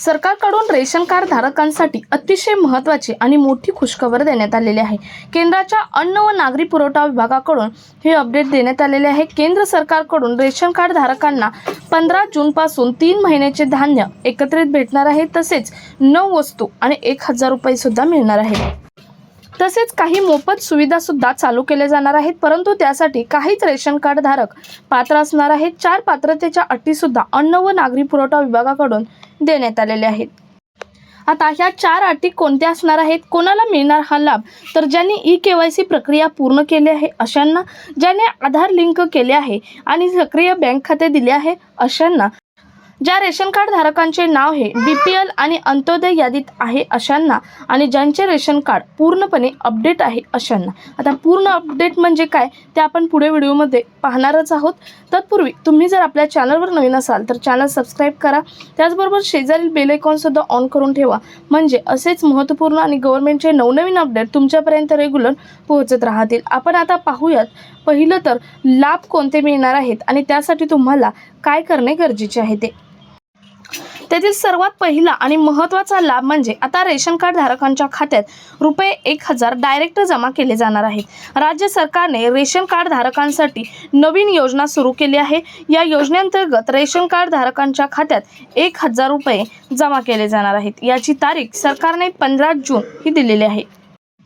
सरकारकडून ration card धारकांसाठी अतिशय महत्त्वाची आणि मोठी खुशखबर देण्यात आलेली आहे. केंद्राच्या अन्न व नागरी पुरवठा विभागाकडून हे अपडेट देण्यात आलेले आहे. केंद्र सरकारकडून रेशन कार्ड धारकांना पंधरा जूनपासून तीन महिन्याचे धान्य एकत्रित भेटणार आहे. तसेच नऊ वस्तू आणि एक हजार रुपये सुद्धा मिळणार आहे. तसेच काही मोफत सुविधा सुद्धा चालू केल्या जाणार आहेत परंतु त्यासाठी काहीच रेशन कार्ड धारक पात्र असणार आहेत. चार पात्रतेच्या अटी सुद्धा अन्न व नागरी पुरवठा विभागाकडून देण्यात आलेल्या आहेत. आता ह्या चार अटी कोणत्या असणार आहेत? कोणाला मिळणार हा लाभ? तर ज्यांनी ई के वाय सी प्रक्रिया पूर्ण केली आहे अशांना ज्याने आधार लिंक केले आहे आणि सक्रिय बँक खाते दिले आहे अशांना ज्या रेशन कार्ड धारकांचे नाव हे बी पी एल आणि अंत्योदय यादीत आहे अशांना आणि ज्यांचे रेशन कार्ड पूर्णपणे अपडेट आहे अशांना. आता पूर्ण अपडेट म्हणजे काय? ते आपण पुढे व्हिडिओमध्ये पाहणारच आहोत. तत्पूर्वी तुम्ही जर आपल्या चॅनलवर नवीन असाल तर चॅनल सबस्क्राईब करा. त्याचबरोबर शेजारील बेल आयकॉनसुद्धा ऑन करून ठेवा. म्हणजे असेच महत्त्वपूर्ण आणि गव्हर्नमेंटचे नवनवीन अपडेट तुमच्यापर्यंत रेग्युलर पोहोचत राहतील. आपण आता पाहूयात. पहिलं तर लाभ कोणते मिळणार आहेत आणि त्यासाठी तुम्हाला काय करणे गरजेचे आहे ते. त्यातील सर्वात पहिला आणि महत्त्वाचा लाभ म्हणजे आता रेशन कार्ड धारकांच्या खात्यात रुपये एक हजार डायरेक्ट जमा केले जाणार आहेत. राज्य सरकारने रेशन कार्ड धारकांसाठी नवीन योजना सुरू केली आहे. या योजनेअंतर्गत रेशन कार्ड धारकांच्या खात्यात एक हजार रुपये जमा केले जाणार आहेत. याची तारीख सरकारने पंधरा जून ही दिलेली आहे.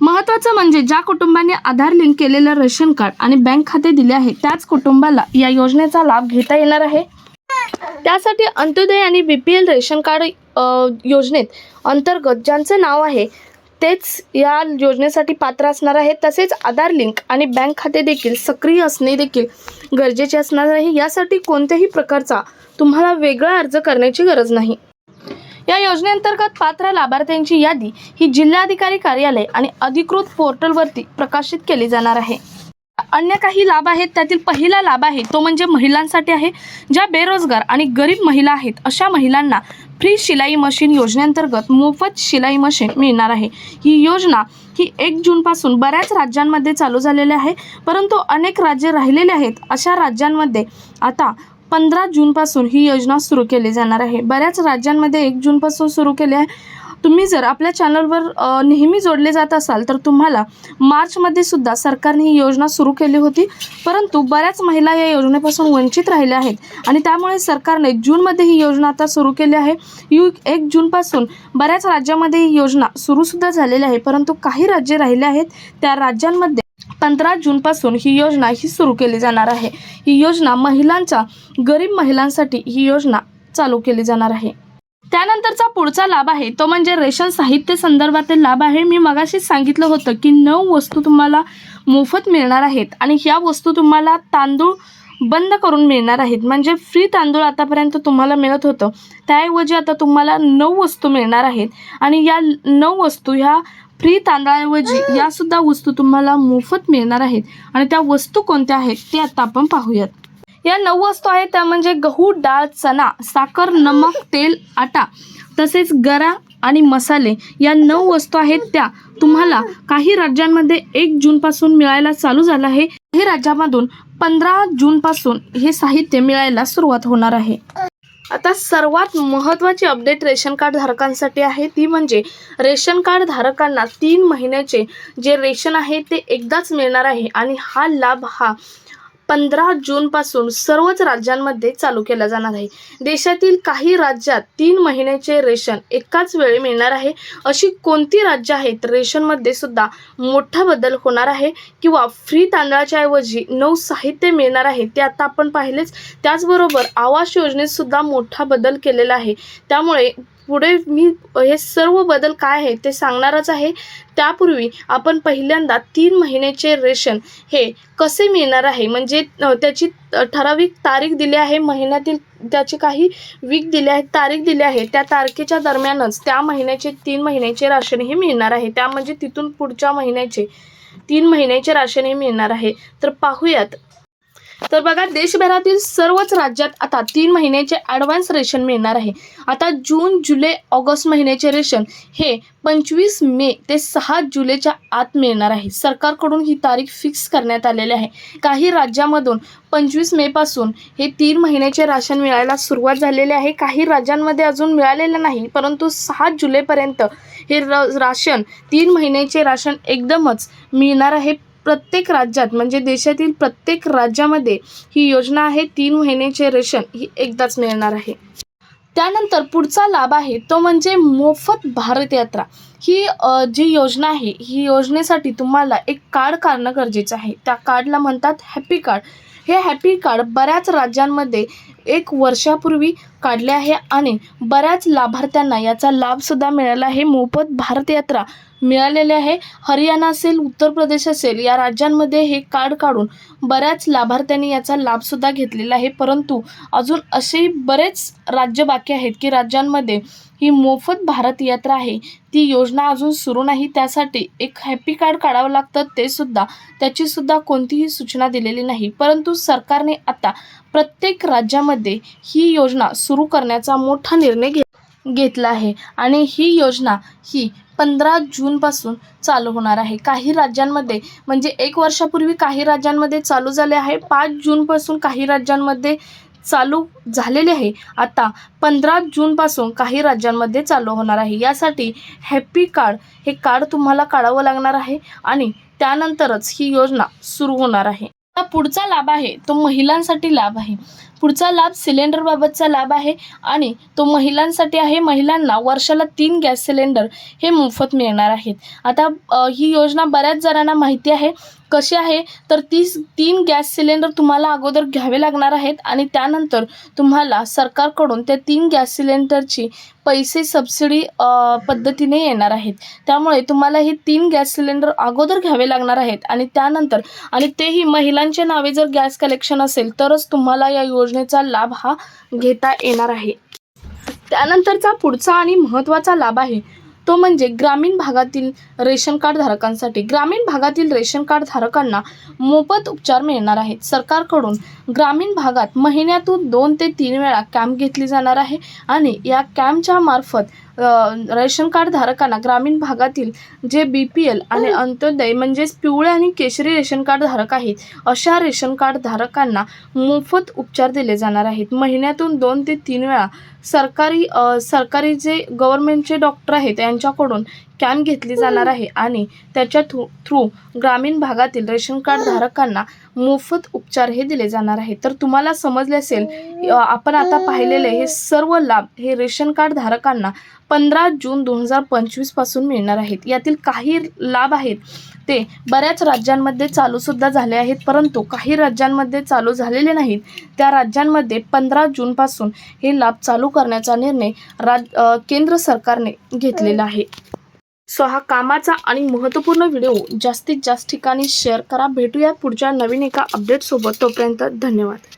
महत्त्वाचं म्हणजे ज्या कुटुंबाने आधार लिंक केलेलं रेशन कार्ड आणि बँक खाते दिले आहे त्याच कुटुंबाला या योजनेचा लाभ घेता येणार आहे. त्यासाठी अंत्योदय आणि B P L ration card योजनेत अंतर्गत ज्यांचं नाव आहे तेच या योजनेसाठी पात्र असणार आहे तसेच आधार लिंक आणि बँक खाते देखील सक्रिय असणे देखील गरजेचे असणार आहे. यासाठी कोणत्याही प्रकारचा तुम्हाला वेगळा अर्ज करण्याची गरज नाही. या योजनेअंतर्गत पात्र लाभार्थ्यांची यादी ही जिल्हाधिकारी कार्यालय आणि अधिकृत पोर्टलवरती प्रकाशित केली जाणार आहे. अन्य काही लाभ आहेत त्यातील पहिला लाभ आहे तो म्हणजे महिलांसाठी आहे ज्या बेरोजगार आणि गरीब महिला आहेत अशा महिलांना फ्री शिलाई मशीन योजनेअंतर्गत मोफत शिलाई मशीन मिळणार आहे. ही योजना ही एक जूनपासून बऱ्याच राज्यांमध्ये चालू झालेली आहे परंतु अनेक राज्ये राहिलेले आहेत अशा राज्यांमध्ये आता पंधरा जूनपासून ही योजना सुरू केली जाणार आहे. बऱ्याच राज्यांमध्ये एक जूनपासून सुरू केली आहे तुम्ही जर आपल्या चॅनलवर नेहमी जोडले जात असाल तर तुम्हाला मार्चमध्ये सुद्धा सरकारने ही योजना सुरू केली होती. परंतु बऱ्याच महिला या योजनेपासून वंचित राहिल्या आहेत. आणि त्यामुळे सरकारने जूनमध्ये ही योजना आता सुरू केली आहे. यू एक जूनपासून बऱ्याच राज्यामध्ये ही योजना सुरूसुद्धा झालेली आहे. परंतु काही राज्ये राहिले आहेत. त्या राज्यांमध्ये पंधरा जूनपासून ही योजना ही सुरू केली जाणार आहे. ही योजना महिलांच्या गरीब महिलांसाठी ही योजना चालू केली जाणार आहे. त्यानंतरचा पुढचा लाभ आहे. तो म्हणजे रेशन साहित्य संदर्भातील लाभ आहे. मी मगाशीच सांगितलं होतं की नऊ वस्तू तुम्हाला मोफत मिळणार आहेत आणि ह्या वस्तू तुम्हाला तांदूळ बंद करून मिळणार आहेत. म्हणजे फ्री तांदूळ आतापर्यंत तुम्हाला मिळत होतं. त्याऐवजी आता तुम्हाला नऊ वस्तू मिळणार आहेत. आणि या नऊ वस्तू ह्या फ्री तांदळाऐवजी यासुद्धा वस्तू तुम्हाला मोफत मिळणार आहेत. आणि त्या वस्तू कोणत्या आहेत ते आता आपण पाहूयात. या नऊ वस्तू आहेत त्या म्हणजे गहू डाळ चणा साखर नमक तेल आटा तसेच गरा आणि मसाले. या नऊ वस्तू आहेत त्या तुम्हाला काही राज्यांमध्ये एक जूनपासून मिळायला चालू झालं आहे. काही राज्यामधून पंधरा जूनपासून हे साहित्य मिळायला सुरुवात होणार आहे. आता सर्वात महत्त्वाची अपडेट रेशन कार्ड धारकांसाठी आहे ती म्हणजे रेशन कार्ड धारकांना तीन महिन्याचे जे रेशन आहे ते एकदाच मिळणार आहे आणि हा लाभ हा पंधरा जूनपासून सर्वच राज्यांमध्ये चालू केला जाणार आहे. देशातील काही राज्यात तीन महिन्याचे रेशन एकाच वेळी मिळणार आहे. अशी कोणती राज्य आहेत? रेशनमध्ये सुद्धा मोठा बदल होणार आहे किंवा फ्री तांदळाच्या ऐवजी नऊ साहित्य मिळणार आहे ते आता आपण पाहिलेच. त्याचबरोबर आवास योजनेत सुद्धा मोठा बदल केलेला आहे. त्यामुळे पुढे मी हे सर्व बदल काय आहे ते सांगणारच आहे. त्यापूर्वी आपण पहिल्यांदा तीन महिन्याचे रेशन हे कसे मिळणार आहे? म्हणजे त्याची ठराविक तारीख दिली आहे महिन्यातील त्याचे काही वीक दिले आहेत तारीख दिली आहे. त्या तारखेच्या दरम्यानच त्या महिन्याचे तीन महिन्याचे राशन हे मिळणार आहे. त्या म्हणजे तिथून पुढच्या महिन्याचे तीन महिन्याचे राशन हे मिळणार आहे. तर पाहूयात. तर बघा देशभरातील सर्वच राज्यात आता तीन महिन्याचे ॲडव्हान्स रेशन मिळणार आहे. आता जून जुलै ऑगस्ट महिन्याचे रेशन हे पंचवीस मे ते सहा जुलैच्या आत मिळणार आहे. सरकारकडून ही तारीख फिक्स करण्यात आलेली आहे. काही राज्यामधून पंचवीस मेपासून हे तीन महिन्याचे राशन मिळायला सुरुवात झालेली आहे. काही राज्यांमध्ये अजून मिळालेलं नाही परंतु सहा जुलैपर्यंत हे र राशन तीन महिन्याचे राशन एकदमच मिळणार आहे. प्रत्येक राज्यात म्हणजे देशातील प्रत्येक राज्यामध्ये ही योजना आहे तीन महिन्याचे रेशन ही एकदाच मिळणार आहे. त्यानंतर पुढचा लाभ आहे तो म्हणजे मोफत भारत यात्रा. ही जी योजना आहे ही योजनेसाठी तुम्हाला एक कार्ड काढणं गरजेचं आहे. त्या कार्डला म्हणतात हॅपी कार्ड. हे हॅपी कार्ड बऱ्याच राज्यांमध्ये एक वर्षापूर्वी काढले आहे आणि बऱ्याच लाभार्थ्यांना याचा लाभसुद्धा मिळाला आहे. मोफत भारत यात्रा मिळालेले आहे. हरियाणा असेल उत्तर प्रदेश असेल या राज्यांमध्ये हे कार्ड काढून बऱ्याच लाभार्थ्यांनी याचा लाभसुद्धा घेतलेला आहे. परंतु अजून असेही बरेच राज्य बाकी आहेत की राज्यांमध्ये ही मोफत भारत यात्रा आहे. ती योजना अजून सुरू नाही त्यासाठी एक हॅपी कार्ड काढावं लागतं ते सुद्धा. त्याचीसुद्धा कोणतीही सूचना दिलेली नाही. परंतु सरकारने आता प्रत्येक राज्यामध्ये ही योजना सुरू करण्याचा मोठा निर्णय घे घेतला आहे. आणि ही योजना ही पंधरा जूनपासून चालू होणार आहे. काही राज्यांमध्ये म्हणजे एक वर्षापूर्वी काही राज्यांमध्ये चालू झाले आहे. पाच जूनपासून काही राज्यांमध्ये चालू झालेले आहे. आता पंधरा जूनपासून काही राज्यांमध्ये चालू होणार आहे. यासाठी हॅपी कार्ड हे कार्ड तुम्हाला काढावं लागणार आहे आणि त्यानंतरच ही योजना सुरू होणार आहे. पुढचा लाभ आहे. तो महिलांसाठी लाभ आहे. पुढचा लाभ सिलेंडरबाबतचा लाभ आहे आणि तो महिलांसाठी आहे. महिलांना वर्षाला तीन गॅस सिलेंडर हे मोफत मिळणार आहेत. आता ही योजना बऱ्याच जणांना माहिती आहे. कशी आहे? तर तीस तीन गॅस सिलेंडर तुम्हाला अगोदर घ्यावे लागणार आहेत आणि त्यानंतर तुम्हाला सरकारकडून त्या तीन गॅस सिलेंडरची पैसे सबसिडी पद्धतीने येणार आहेत. त्यामुळे तुम्हाला हे तीन गॅस सिलेंडर अगोदर घ्यावे लागणार आहेत आणि त्यानंतर आणि तेही महिलांच्या नावे जर गॅस कलेक्शन असेल तरच तुम्हाला या योजनेचा लाभ हा घेता येणार आहे. त्यानंतरचा पुढचा आणि महत्त्वाचा लाभ आहे. तो म्हणजे ग्रामीण भागातील रेशन कार्ड धारकांसाठी. ग्रामीण भागातील रेशन कार्ड धारकांना मोफत उपचार मिळणार आहेत. सरकारकडून ग्रामीण भागात महिन्यातून दोन ते तीन वेळा कॅम्प घेतली जाणार आहे आणि या कॅम्पच्या मार्फत रेशन कार्ड धारकांना ग्रामीण भागातील जे बी पी एल आणि अंत्योदय म्हणजेच पिवळे आणि केशरी रेशन कार्ड धारक आहेत अशा रेशन कार्ड धारकांना मोफत उपचार दिले जाणार आहेत. महिन्यातून दोन ते तीन वेळा सरकारी सरकारी जे गव्हर्नमेंटचे डॉक्टर आहेत यांच्याकडून कॅम्प घेतली जाणार आहे आणि त्याच्या थ्रू थ्रू ग्रामीण भागातील रेशन कार्ड धारकांना मोफत उपचार हे दिले जाणार आहे. तर तुम्हाला समजले असेल आपण आता पाहिलेले हे सर्व लाभ हे रेशन कार्ड धारकांना पंधरा जून दोन हजार पंचवीसपासून मिळणार आहेत. यातील काही लाभ आहेत ते बऱ्याच राज्यांमध्ये चालूसुद्धा झाले आहेत परंतु काही राज्यांमध्ये चालू झालेले नाहीत. त्या राज्यांमध्ये पंधरा जूनपासून हे लाभ चालू करण्याचा निर्णय राज केंद्र सरकारने घेतलेला आहे. सो हा कामाचा आणि महत्त्वपूर्ण व्हिडिओ जास्तीत जास्त ठिकाणी शेअर करा. भेटूया पुढच्या नवीन एका अपडेटसोबत तोपर्यंत धन्यवाद.